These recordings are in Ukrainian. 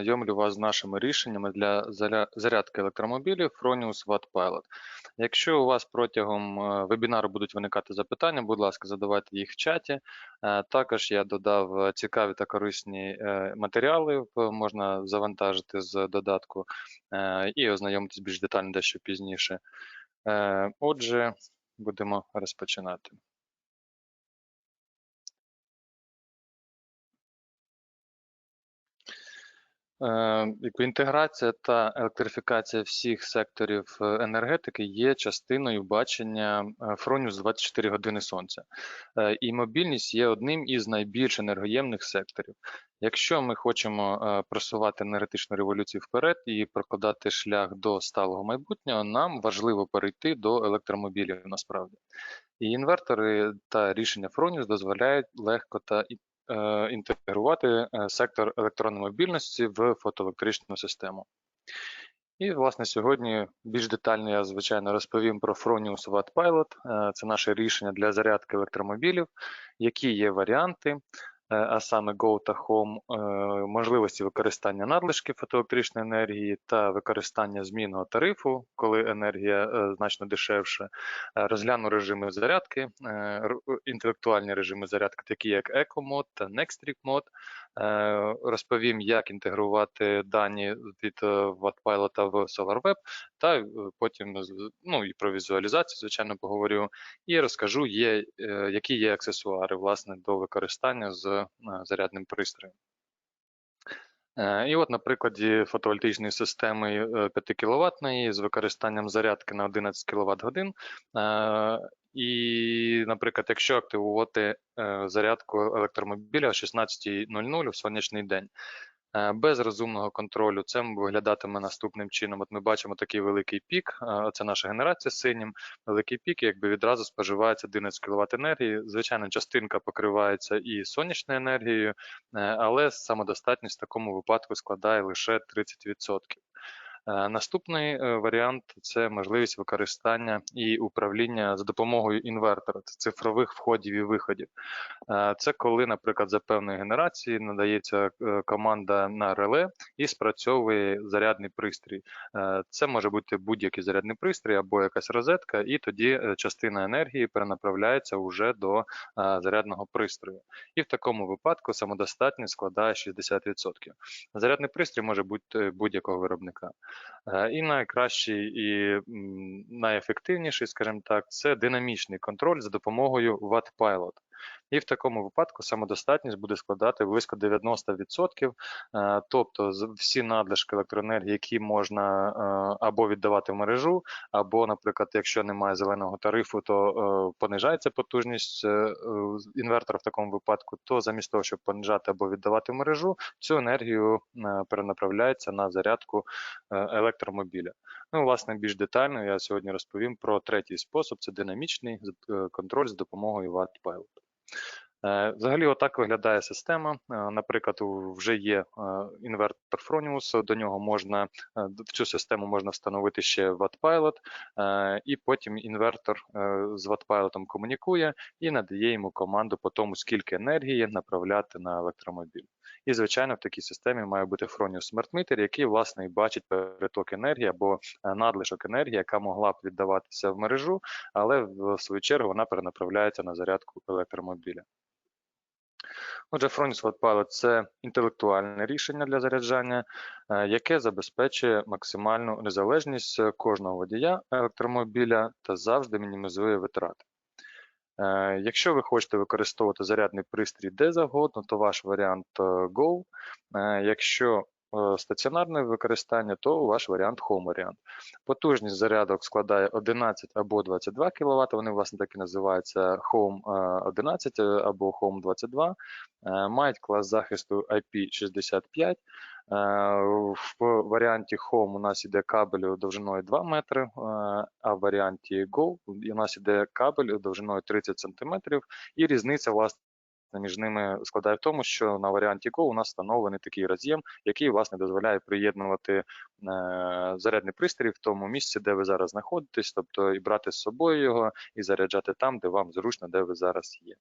Знайомлю вас з нашими рішеннями для зарядки електромобілів Fronius Watt Pilot. Якщо у вас протягом е, вебінару будуть виникати запитання, будь ласка, задавайте їх в чаті. Е, Також я додав е, цікаві та корисні матеріали, можна завантажити з додатку і ознайомитись більш детально дещо пізніше. Отже, будемо розпочинати. Інтеграція та електрифікація всіх секторів е, енергетики є частиною бачення е, Fronius 24 години сонця. Е, І мобільність є одним із найбільш енергоємних секторів. Якщо ми хочемо е, просувати енергетичну революцію вперед і прокладати шлях до сталого майбутнього, нам важливо перейти до електромобілів насправді. І інвертори та рішення Fronius дозволяють легко та е, інтегрувати е, сектор електронної мобільності в фотоелектричну систему. І, власне, сьогодні більш детально я, звичайно, розповім про Fronius Watt. Е, Це наше рішення для зарядки електромобілів, які є варіанти, е, а саме Go та Home, е, можливості використання надлишки фотоелектричної енергії та використання змінного тарифу, коли енергія е, значно дешевша. Е, Розгляну режими зарядки, е, інтелектуальні режими зарядки, такі як Eco Mode та Next Mode. Е, Розповім, як інтегрувати дані від е, Wattpilot в SolarWeb, та е, потім ну, і про візуалізацію, звичайно, поговорю. І розкажу, є, які є аксесуари власне до використання з зарядним пристроєм. І от на прикладі фотовольтичної системи 5 кВт з використанням зарядки на 11 кВт годин. І, наприклад, якщо активувати е, зарядку електромобіля о 16.00 в сонячний день. Е, Без розумного контролю це виглядатиме наступним чином. От ми бачимо такий великий пік, е, це наша генерація синім, великий пік, якби відразу споживається 11 кВт енергії. Звичайно, частинка покривається і сонячною енергією, е, але самодостатність в такому випадку складає лише 30%. Е, Наступний е, варіант це можливість використання і управління за допомогою інвертора, цифрових входів і виходів. Е, Це коли, наприклад, за певної генерації надається команда на реле і спрацьовує зарядний пристрій. Це може бути будь-який зарядний пристрій або якась розетка, і тоді частина енергії перенаправляється вже до зарядного пристрою. І в такому випадку самодостатність складає 60%. Зарядний пристрій може бути будь-якого виробника. Е, І найкращий і найефективніший, скажімо так, це динамічний контроль за допомогою Wattpilot. І в такому випадку самодостатність буде складати близько 90%, е, тобто всі надлишки електроенергії, які можна е, або віддавати в мережу, або, наприклад, якщо немає зеленого тарифу, то е, понижається потужність інвертора в такому випадку, то замість того, щоб понижати або віддавати в мережу, цю енергію перенаправляється на зарядку електромобіля. Ну, власне, більш детально я сьогодні розповім про третій спосіб: це динамічний контроль з допомогою Wattpilot. Е, Взагалі, отак виглядає система. Е, Наприклад, вже є е, інвертор Fronius, до нього можна е, в цю систему можна встановити ще Wattpilot, е, і потім інвертор е, з Wattpilot комунікує і надає йому команду по тому, скільки енергії направляти на електромобіль. І, звичайно, в такій системі має бути Fronius Smart який власне і бачить переток енергії або е, надлишок енергії, яка могла б віддаватися в мережу, але в свою чергу вона перенаправляється на зарядку електромобіля. Отже, Watt Pilot – це інтелектуальне рішення для заряджання, е, яке забезпечує максимальну незалежність е, кожного водія електромобіля та завжди мінімізує витрати. Е, Якщо ви хочете використовувати зарядний пристрій де завгодно, то ваш варіант е, Go. Е, Якщо стаціонарне використання, то ваш варіант Home варіант. Потужність зарядок складає 11 або 22 кВт, вони власне так і називаються Home е, 11 або Home 22, Е, мають клас захисту IP65. Е, В варіанті Home у нас іде кабель довжиною 2 метри, е, а в варіанті Go у нас іде кабель довжиною 30 см, і різниця власне між ними складає в тому, що на варіанті Go у нас встановлений такий роз'єм, який власне дозволяє приєднувати е, зарядний пристрій в тому місці, де ви зараз знаходитесь, тобто і брати з собою його і заряджати там, де вам зручно, де ви зараз є.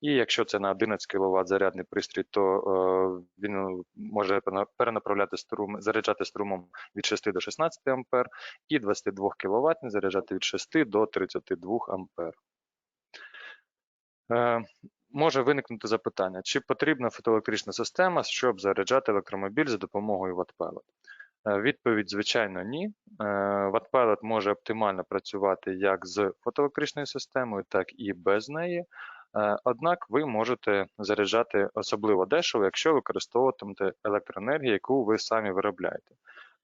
І якщо це на 11 кВт зарядний пристрій, то е, він може перенаправляти струм, заряджати струмом від 6 до 16 А і 22 кВт заряджати від 6 до 32 А. Може виникнути запитання, чи потрібна фотоелектрична система, щоб заряджати електромобіль за допомогою? Е, Відповідь, звичайно, ні. Wattpilot може оптимально працювати як з фотоелектричною системою, так і без неї. Е, Однак ви можете заряджати особливо дешево, якщо використовуватимете електроенергію, яку ви самі виробляєте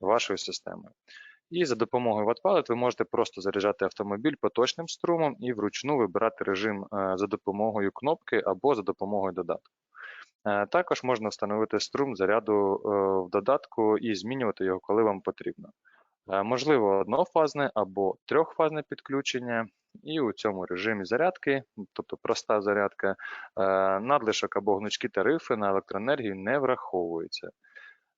вашою системою. І за допомогою Wattpilot ви можете просто заряджати автомобіль поточним струмом і вручну вибирати режим е, за допомогою кнопки або за допомогою додатку. Е, Також можна встановити струм заряду е, в додатку і змінювати його, коли вам потрібно. Можливо, однофазне або трьохфазне підключення, і у цьому режимі зарядки, тобто проста зарядка, надлишок або гнучкі тарифи на електроенергію не враховуються.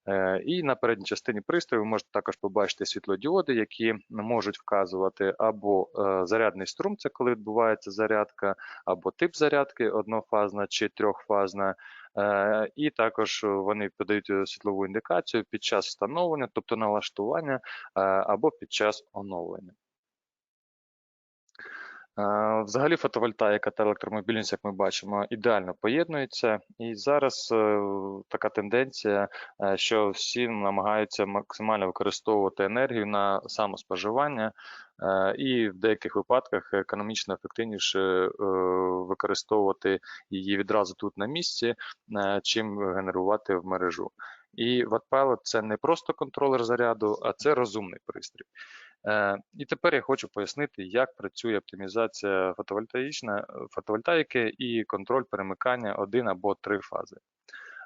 Е, І на передній частині пристрою ви можете також побачити світлодіоди, які можуть вказувати або е, зарядний струм, це коли відбувається зарядка, або тип зарядки однофазна чи трьохфазна. Е, І також вони подають світлову індикацію під час встановлення, тобто налаштування, або під час оновлення. Взагалі фотовольтаїка та електромобільність, як ми бачимо, ідеально поєднуються. І зараз е, така тенденція, е, що всі намагаються максимально використовувати енергію на самоспоживання, е, і в деяких випадках економічно ефективніше використовувати її відразу тут на місці, чим генерувати в мережу. І Wattpilot – це не просто контролер заряду, а це розумний пристрій. Е, І тепер я хочу пояснити, як працює оптимізація фотовольтаїчна, фотовольтаїки і контроль перемикання один або три фази.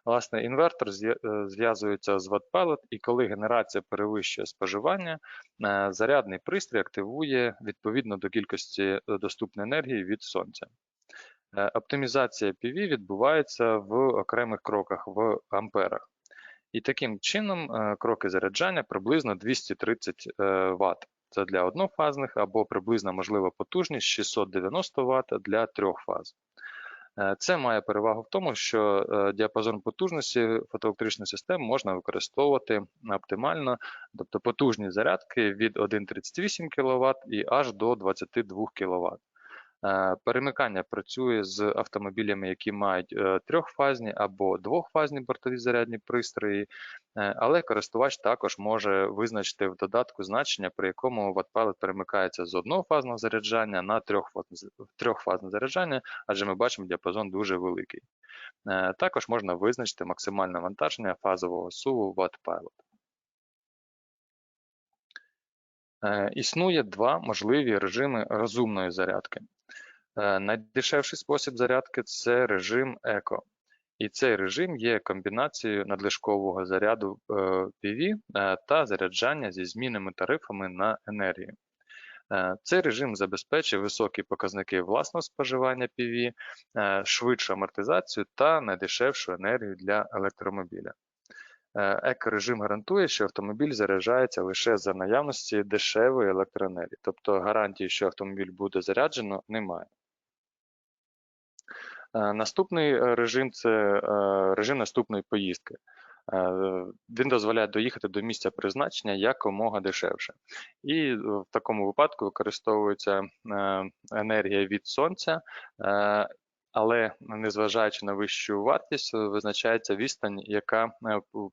Власне, інвертор е, зв'язується з Wattpilot, і коли генерація перевищує споживання, е, зарядний пристрій активує відповідно до кількості е, доступної енергії від сонця. Е, Оптимізація PV відбувається в окремих кроках в амперах. І таким чином е, кроки заряджання приблизно 230 Вт. Це для однофазних або приблизна можлива потужність 690 Вт для трьох фаз. Е, Це має перевагу в тому, що е, діапазон потужності фотоелектричної системи можна використовувати оптимально, тобто потужні зарядки від 1,38 кВт і аж до 22 кВт. Е, Перемикання працює з автомобілями, які мають е, трьохфазні або двохфазні бортові зарядні пристрої, е, але користувач також може визначити в додатку значення, при якому Wattpilot перемикається з однофазного заряджання на трьохфазне заряджання, адже ми бачимо, діапазон дуже великий. Також можна визначити максимальне навантаження фазового суву. Е, Існує два можливі режими розумної зарядки. Е, Найдешевший спосіб зарядки це режим еко. І цей режим є комбінацією надлишкового заряду е, PV е, та заряджання зі змінними тарифами на енергію. Цей режим забезпечує високі показники власного споживання PV, швидшу амортизацію та найдешевшу енергію для електромобіля. Екорежим гарантує, що автомобіль заряджається лише за наявності дешевої електроенергії, тобто гарантії, що автомобіль буде заряджено, немає. Е, Наступний е, режим це е, режим наступної поїздки. Він дозволяє доїхати до місця призначення якомога дешевше. І в такому випадку використовується енергія від сонця, але незважаючи на вищу вартість, визначається відстань, яка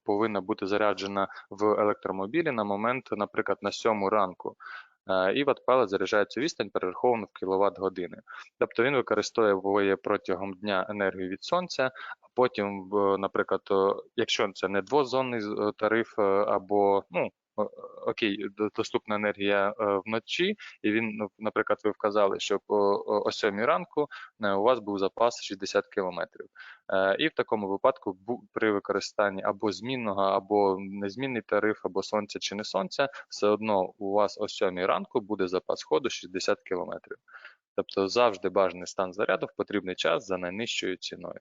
повинна бути заряджена в електромобілі на момент, наприклад, на 7 ранку. І Wattpilot заряджає цю відстань перераховану в кіловат години. Тобто він використовує протягом дня енергію від сонця, а потім, наприклад, якщо це не двозонний е, тариф е, або ну. Окей, доступна енергія е, вночі, і він, ну, наприклад, ви вказали, що о, о о 7 ранку е, у вас був запас 60 кілометрів. Е, І в такому випадку при використанні або змінного, або незмінний тариф, або сонця чи не сонця, все одно у вас о 7 ранку буде запас ходу 60 кілометрів. Тобто завжди бажаний стан заряду в потрібний час за найнижчою ціною.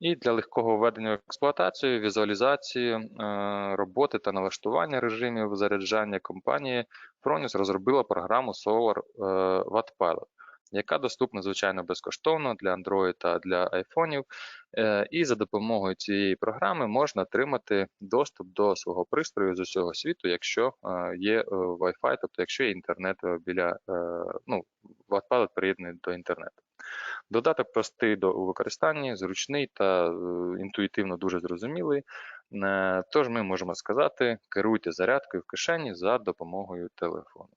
І для легкого введення в експлуатацію, візуалізації, е, роботи та налаштування режимів заряджання компанії Fronius розробила програму Solar е, Wattpilot. яка доступна, звичайно, безкоштовно для Android та для iPhone. І за допомогою цієї програми можна отримати доступ до свого пристрою з усього світу, якщо е, є е, Wi-Fi, тобто якщо є інтернет е, біля е, ну, Wattpilot приєднаний до інтернету. Додаток простий до у використанні, зручний та е, інтуїтивно дуже зрозумілий. Е, Тож ми можемо сказати, керуйте зарядкою в кишені за допомогою телефону.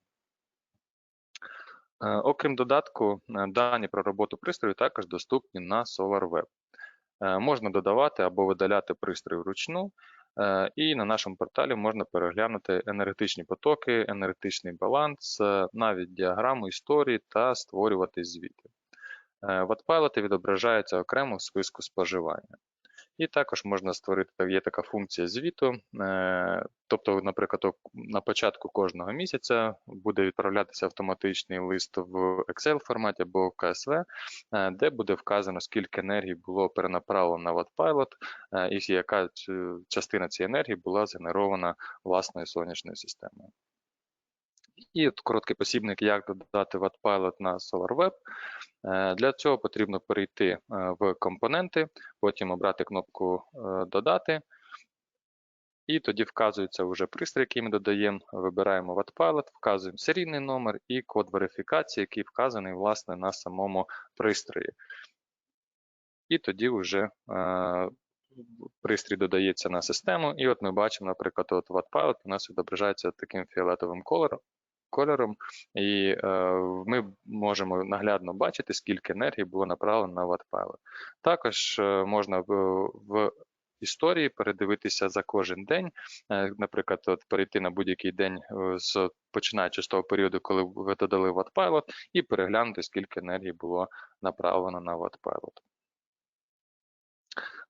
Е, Окрім додатку, дані про роботу пристрою також доступні на SolarWeb. Можна додавати або видаляти пристрій вручну, і на нашому порталі можна переглянути енергетичні потоки, енергетичний баланс, навіть діаграму історії та створювати звіти. Е, Wattpilot відображаються окремо в списку споживання. І також можна створити, є така функція звіту. е, Тобто, наприклад, на початку кожного місяця буде відправлятися автоматичний лист в Excel форматі або в CSV, е, де буде вказано, скільки енергії було перенаправлено на Wattpilot, і яка частина цієї енергії була згенерована власною сонячною системою. І от короткий посібник, як додати Wattpilot на SolarWeb. Е, Для цього потрібно перейти е, в компоненти, потім обрати кнопку е, Додати. І тоді вказується вже пристрій, який ми додаємо. Вибираємо Wattpilot, вказуємо серійний номер і код верифікації, який вказаний власне на самому пристрої. І тоді вже пристрій додається на систему. І от ми бачимо, наприклад, от Wattpilot у нас відображається таким фіолетовим кольором. Кольором, і е, ми можемо наглядно бачити, скільки енергії було направлено на Wattpilot. Також е, можна в, історії передивитися за кожен день, Е, наприклад, от перейти на будь-який день, з, починаючи з того періоду, коли ви додали Wattpilot, і переглянути, скільки енергії було направлено на Wattpilot.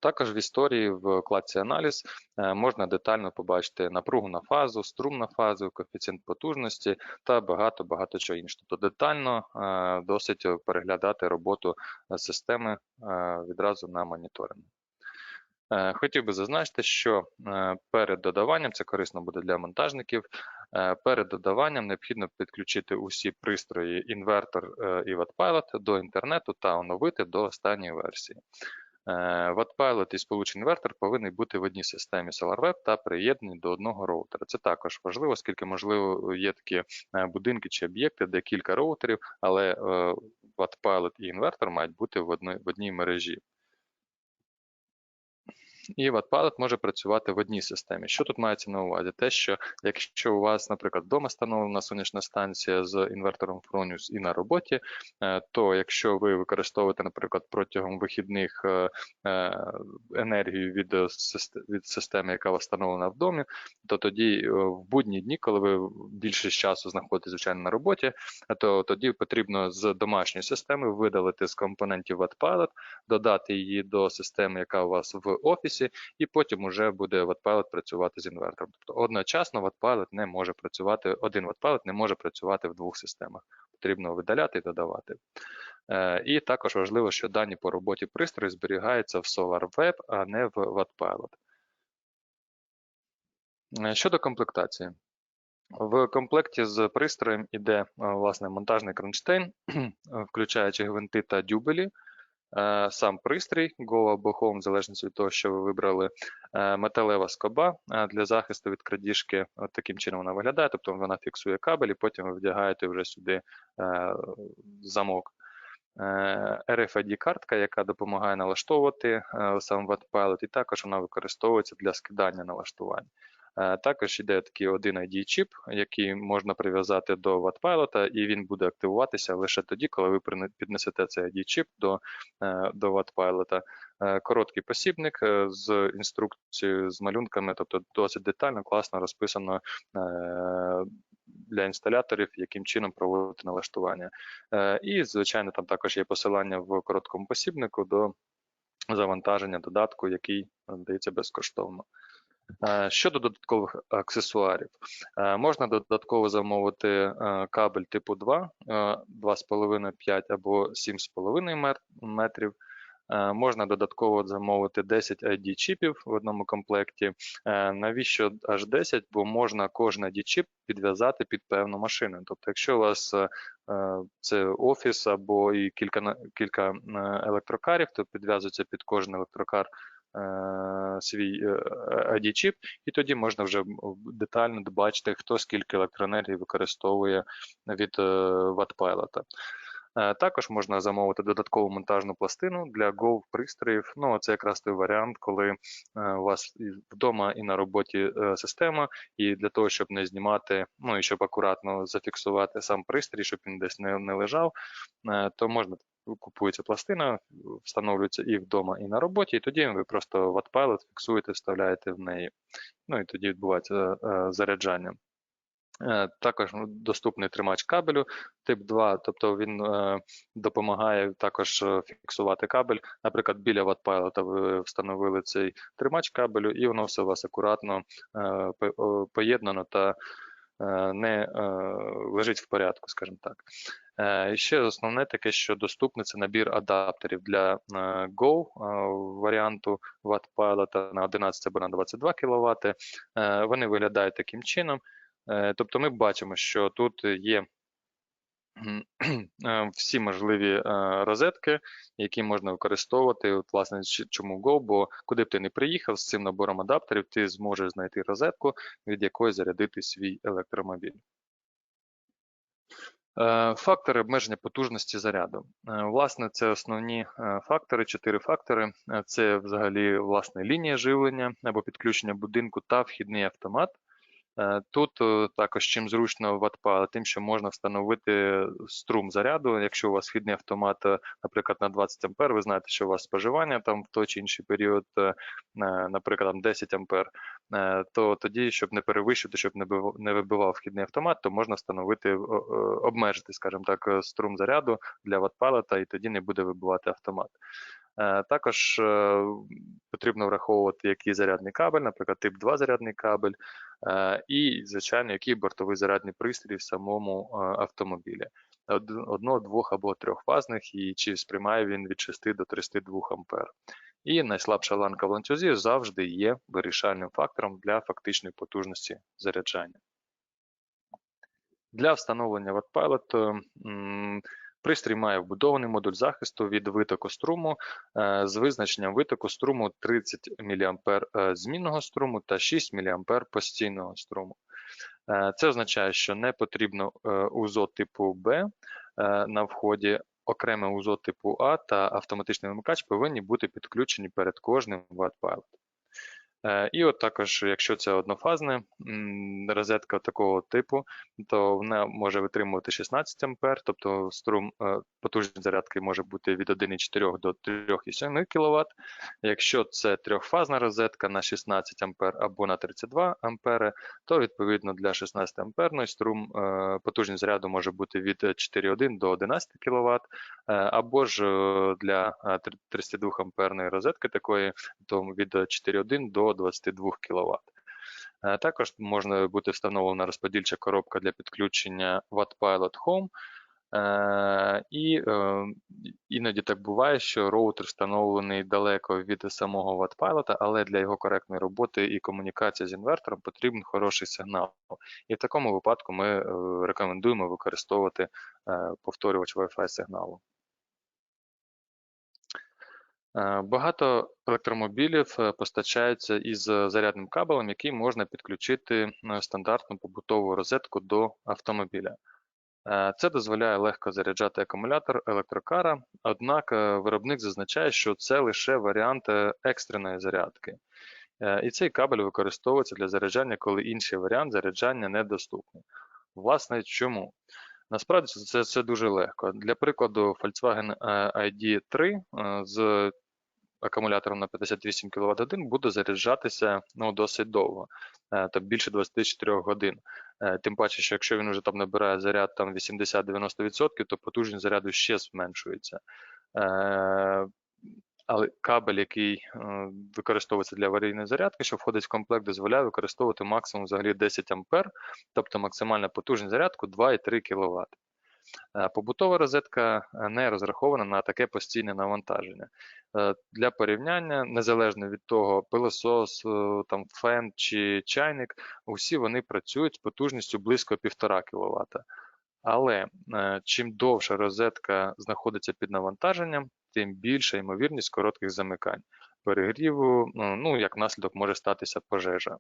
Також в історії в вкладці аналіз е, можна детально побачити напругу на фазу, струм на фазу, коефіцієнт потужності та багато-багато чого іншого. Тобто детально е, досить переглядати роботу е, системи відразу на моніторингу. Е, Хотів би зазначити, що перед додаванням, це корисно буде для монтажників, перед додаванням необхідно підключити усі пристрої інвертор і Wattpilot до інтернету та оновити до останньої версії. Е, Wattpilot і сполучений інвертор повинні бути в одній системі SolarWeb та приєднані до одного роутера. Це також важливо, оскільки, можливо, є такі е, будинки чи об'єкти, де кілька роутерів, але е, Wattpilot і інвертор мають бути в одній мережі. І Wattpilot може працювати в одній системі. Що тут мається на увазі? Те, що якщо у вас, наприклад, вдома встановлена сонячна станція з інвертором Fronius і на роботі, е, то якщо ви використовуєте, наприклад, протягом вихідних е, е, енергію від, системи, яка встановлена в домі, то тоді в будні дні, коли ви більшість часу знаходитесь, звичайно, на роботі, то тоді потрібно з домашньої системи видалити з компонентів Wattpilot, додати її до системи, яка у вас в офісі, і потім уже буде Wattpilot працювати з інвертором. Тобто одночасно Wattpilot не може працювати, один Wattpilot не може працювати в двох системах. Потрібно видаляти і додавати. Е, І також важливо, що дані по роботі пристрою зберігаються в SolarWeb, а не в Wattpilot. Е, Щодо комплектації. В комплекті з пристроєм іде е, власне монтажний кронштейн, включаючи гвинти та дюбелі, сам пристрій Go або Home, в залежності від того, що ви вибрали, е, металева скоба е, для захисту від крадіжки. От таким чином вона виглядає, тобто вона фіксує кабель, і потім ви вдягаєте вже сюди е, замок. Е, RFID-картка, яка допомагає налаштовувати е, сам Wattpilot, і також вона використовується для скидання налаштувань. Е, Також йде такий один ID-чіп, який можна прив'язати до Wattpilot, і він буде активуватися лише тоді, коли ви піднесете цей ID-чіп до, е, до Wattpilot. Е, Короткий посібник з інструкцією, з малюнками, тобто досить детально, класно розписано для інсталяторів, яким чином проводити налаштування. І, звичайно, там також є посилання в короткому посібнику до завантаження додатку, який надається безкоштовно. Е, Щодо додаткових аксесуарів, Е, можна додатково замовити е, кабель типу 2, е, 2,5, 5 або 7,5 мет- метрів. Можна додатково замовити 10 ID-чіпів в одному комплекті. Навіщо аж 10? Бо можна кожен ID-чіп підв'язати під певну машину. Тобто, якщо у вас це офіс або і кілька, кілька електрокарів, то підв'язується під кожен електрокар свій е, ID-чіп, і тоді можна вже детально бачити, хто скільки електроенергії використовує від е, Wattpilot. Е, Також можна замовити додаткову монтажну пластину для Go пристроїв. Ну, це якраз той варіант, коли е, у вас вдома і на роботі е, система, і для того, щоб не знімати, ну і щоб акуратно зафіксувати сам пристрій, щоб він десь не, не лежав, е, то можна купується пластина, встановлюється і вдома, і на роботі, і тоді ви просто Wattpilot фіксуєте, вставляєте в неї. Ну і тоді відбувається е, заряджання. Е, Також ну, доступний тримач кабелю тип 2, тобто він е, допомагає також е, фіксувати кабель. Наприклад, біля Wattpilot ви встановили цей тримач кабелю, і воно все у вас акуратно е, поєднано та е, не е, лежить в порядку, скажімо так. Е, І ще основне таке, що доступний це набір адаптерів для е, Go е, варіанту Wattpilot на 11 або на 22 кВт. Е, Вони виглядають таким чином. Е, Тобто ми бачимо, що тут є е, всі можливі е, розетки, які можна використовувати. От, власне, чому Go, бо куди б ти не приїхав з цим набором адаптерів, ти зможеш знайти розетку, від якої зарядити свій електромобіль. Е, Фактори обмеження потужності заряду. Е, Власне, це основні е, фактори, чотири фактори. Е, Це взагалі власне лінія живлення або підключення будинку та вхідний автомат. Е, Тут е, також чим зручно Wattpilot, тим, що можна встановити струм заряду. Якщо у вас вхідний автомат, е, наприклад, на 20 ампер, ви знаєте, що у вас споживання там в той чи інший період, наприклад, там 10 ампер, то тоді, щоб не перевищити, щоб не бив- не вибивав вхідний автомат, то можна встановити, обмежити, скажімо так, струм заряду для Wattpilot, і тоді не буде вибивати автомат. Е, Також е, потрібно враховувати, який зарядний кабель, наприклад, тип 2 зарядний кабель, е, і, звичайно, який бортовий зарядний пристрій в самому автомобілі. Од- Одно, двох або трьохфазних, і чи сприймає він від 6 до 32 ампер. І найслабша ланка в ланцюзі завжди є вирішальним фактором для фактичної потужності заряджання. Для встановлення Wattpilot пристрій має вбудований модуль захисту від витоку струму е, з визначенням витоку струму 30 мА е, змінного струму та 6 мА постійного струму. Е, Це означає, що не потрібно УЗО типу Б на вході. Окреме УЗО типу А та автоматичний вимикач повинні бути підключені перед кожним Wattpilot. Е, І от також, якщо це однофазна розетка такого типу, то вона може витримувати 16 ампер, тобто струм е, потужність зарядки може бути від 1,4 до 3,7 кВт. Якщо це трьохфазна розетка на 16 ампер або на 32 ампери, то відповідно для 16 амперної струм е, потужність заряду може бути від 4,1 до 11 кВт, або ж для е, 32 амперної розетки такої то від 4,1 до 22 кВт. Е, Також може бути встановлена розподільча коробка для підключення Wattpilot Home. Е, І е, іноді так буває, що роутер встановлений далеко від самого Wattpilot, але для його коректної роботи і комунікації з інвертором потрібен хороший сигнал. І в такому випадку ми рекомендуємо використовувати повторювач Wi-Fi сигналу. Е, Багато електромобілів е, постачаються із е, зарядним кабелем, який можна підключити стандартну побутову розетку до автомобіля. Це дозволяє легко заряджати акумулятор електрокара, однак виробник зазначає, що це лише варіант екстреної зарядки. І цей кабель використовується для заряджання, коли інший варіант заряджання недоступний. Власне, чому? Насправді це, це, дуже легко. Для прикладу, Volkswagen е, ID3 е, з акумулятором на 58 кВт годин буде заряджатися ну, досить довго, е, більше 24 годин. Е, Тим паче, що якщо він вже там набирає заряд там 80-90%, то потужність заряду ще зменшується. Е, Але кабель, який використовується для аварійної зарядки, що входить в комплект, дозволяє використовувати максимум взагалі 10 ампер, тобто максимальна потужність зарядку 2,3 кВт. Е, Побутова розетка е, не розрахована на таке постійне навантаження. Е, Для порівняння, незалежно від того, пилосос, там фен чи чайник, усі вони працюють з потужністю близько 1,5 кВт. Але чим довша розетка знаходиться під навантаженням, тим більша ймовірність коротких замикань, перегріву, ну як наслідок може статися пожежа.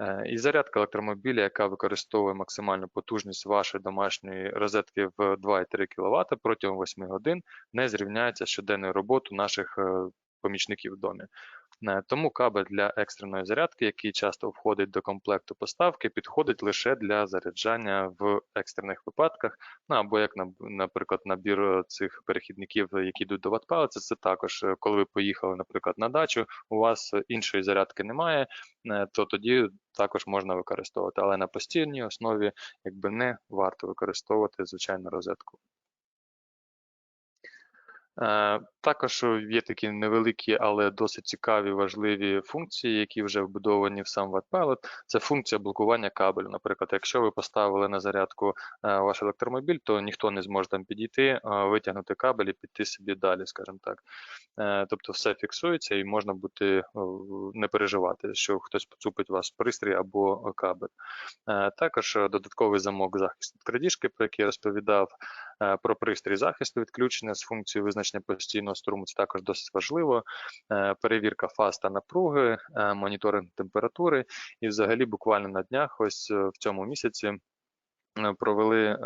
Е, І зарядка електромобіля, яка використовує максимальну потужність вашої домашньої розетки в 2,3 кВт протягом 8 годин, не зрівняється з щоденною роботою наших е, помічників в домі. Е, Тому кабель для екстреної зарядки, який часто входить до комплекту поставки, підходить лише для заряджання в екстрених випадках. Ну або як наприклад, набір е, цих перехідників, які йдуть до ватпалиці, це також, е, коли ви поїхали, наприклад, на дачу, у вас іншої зарядки немає, то тоді також можна використовувати. Але на постійній основі якби не варто використовувати звичайну розетку. Е, Також є такі невеликі, але досить цікаві важливі функції, які вже вбудовані в сам Wattpilot. Це функція блокування кабелю. Наприклад, якщо ви поставили на зарядку е, ваш електромобіль, то ніхто не зможе там підійти, е, витягнути кабель і піти собі далі, скажімо так. Тобто все фіксується і можна бути не переживати, що хтось поцупить вас пристрій або кабель. Також додатковий замок захисту від крадіжки, про який я розповідав, про пристрій захисту відключення з функцією визначення постійного струму. Це також досить важливо. Е, Перевірка фаз та напруги, е, моніторинг температури. І взагалі буквально на днях, ось е, в цьому місяці, провели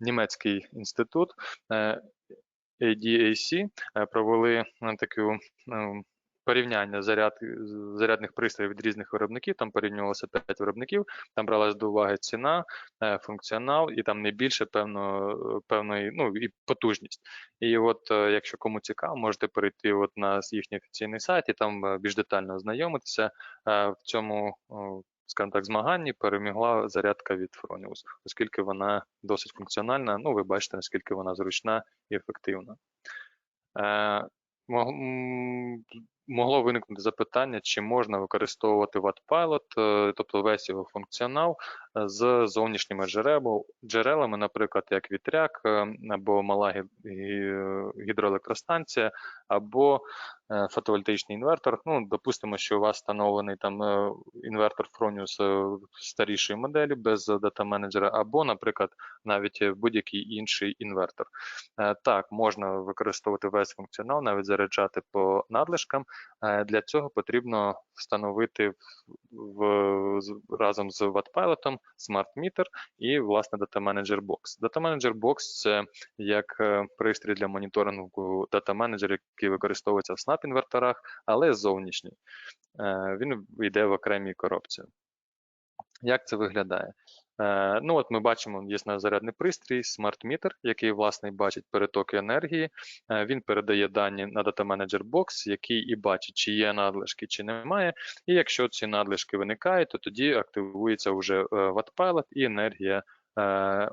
німецький інститут ADAC, провели таку порівняння заряд, зарядних пристроїв від різних виробників. Там порівнювалося 5 виробників, там бралась до уваги ціна, е, функціонал і там не більше певно, певної, ну і потужність. І от, е, якщо кому цікаво, можете перейти от на їхній офіційний сайт і там е, більш детально ознайомитися. В цьому, скажімо так, змаганні перемігла зарядка від Fronius, оскільки вона досить функціональна. Ну, ви бачите, наскільки вона зручна і ефективна. Е, Могло виникнути запитання, чи можна використовувати Wattpilot, е, тобто весь його функціонал е, з зовнішніми джерел- джерелами, наприклад, як вітряк е, або мала гі- гі- гідроелектростанція, або е, фотовольтаїчний інвертор. Ну, допустимо, що у вас встановлений там е, інвертор Fronius е, старішої моделі без дата менеджера, або, наприклад, навіть будь-який інший інвертор. Так, можна використовувати весь функціонал, навіть заряджати по надлишкам. Для цього потрібно встановити в, разом з Wattpilot Meter і власне Data Manager Box. Data Manager Box це як пристрій для моніторингу Data Manager, який використовується в Snap інверторах, але зовнішній. Е, Він йде в окремій коробці. Як це виглядає? Е, Ну, от ми бачимо, є зарядний пристрій, Meter, який власне бачить перетоки енергії. Е, Він передає дані на Manager Box, який і бачить, чи є надлишки, чи немає. І якщо ці надлишки виникають, то тоді активується вже Wattpilot і енергія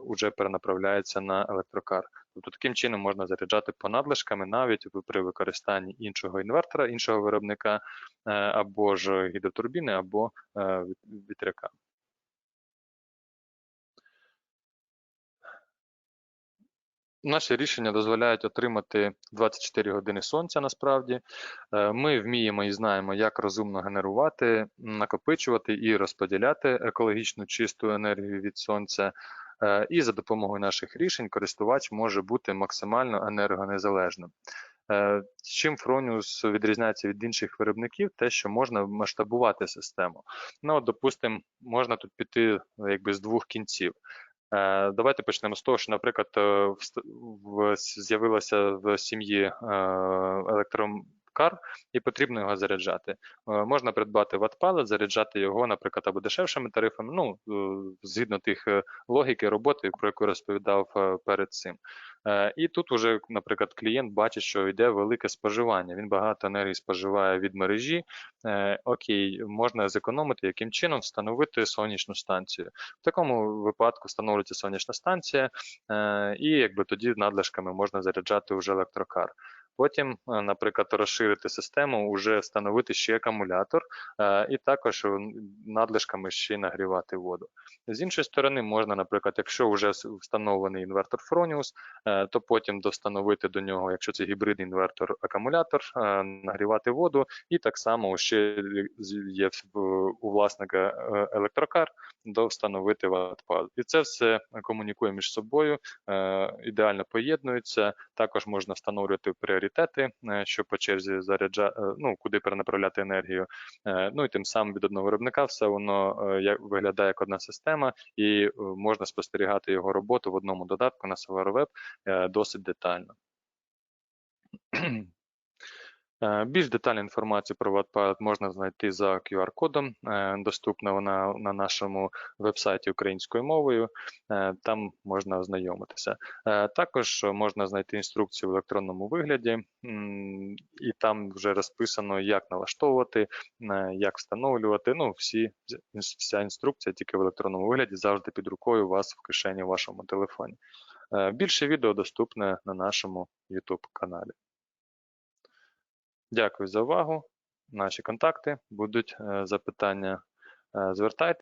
вже перенаправляється на електрокар. Тобто таким чином можна заряджати по надлишками навіть при використанні іншого інвертора, іншого виробника, е, або ж гідротурбіни, або е, вітряка. Наші рішення дозволяють отримати 24 години сонця насправді. Е, Ми вміємо і знаємо, як розумно генерувати, накопичувати і розподіляти екологічну чисту енергію від сонця. Е, І за допомогою наших рішень користувач може бути максимально енергонезалежним. Е, Чим Fronius відрізняється від інших виробників, те, що можна масштабувати систему. Ну, от, допустимо, можна тут піти якби з двох кінців. Е, Давайте почнемо з того, що, наприклад, з'явилася вст- в- сім'ї е, електрокар, і потрібно його заряджати. Е, Можна придбати ватпалет, заряджати його, наприклад, або дешевшими тарифами, ну, е, згідно тих е, логіки роботи, про яку розповідав перед цим. І тут уже, наприклад, клієнт бачить, що йде велике споживання. Він багато енергії споживає від мережі. Окей, можна зекономити, яким чином встановити сонячну станцію. В такому випадку встановлюється сонячна станція, і якби тоді надлишками можна заряджати вже електрокар. Потім, е, наприклад, розширити систему, вже встановити ще акумулятор, е, і також е, надлишками ще нагрівати воду. З іншої сторони, можна, наприклад, якщо вже встановлений інвертор е, то потім достановити до нього, якщо це гібридний інвертор, акумулятор, нагрівати воду, і так само ще є у власника електрокар, довстановити ватпад. І це все комунікує між собою, ідеально поєднується. Також можна встановлювати пріоритети, е, що по черзі заряджа, е, ну, куди перенаправляти енергію. Е, Ну і тим самим від одного виробника все воно виглядає як одна система, і можна спостерігати його роботу в одному додатку на SolarWeb досить детально. Е, Більш детальну інформацію про Wattpad можна знайти за QR-кодом. е, Доступна вона на нашому вебсайті українською мовою. е, Там можна ознайомитися. Також можна знайти інструкцію в електронному вигляді, і там вже розписано, як налаштовувати, як встановлювати. Ну, всі вся інструкція тільки в електронному вигляді завжди під рукою у вас в кишені в вашому телефоні. Більше відео доступне на нашому YouTube каналі. Дякую за увагу. Наші контакти будуть е, запитання. звертайте. Звертайтеся.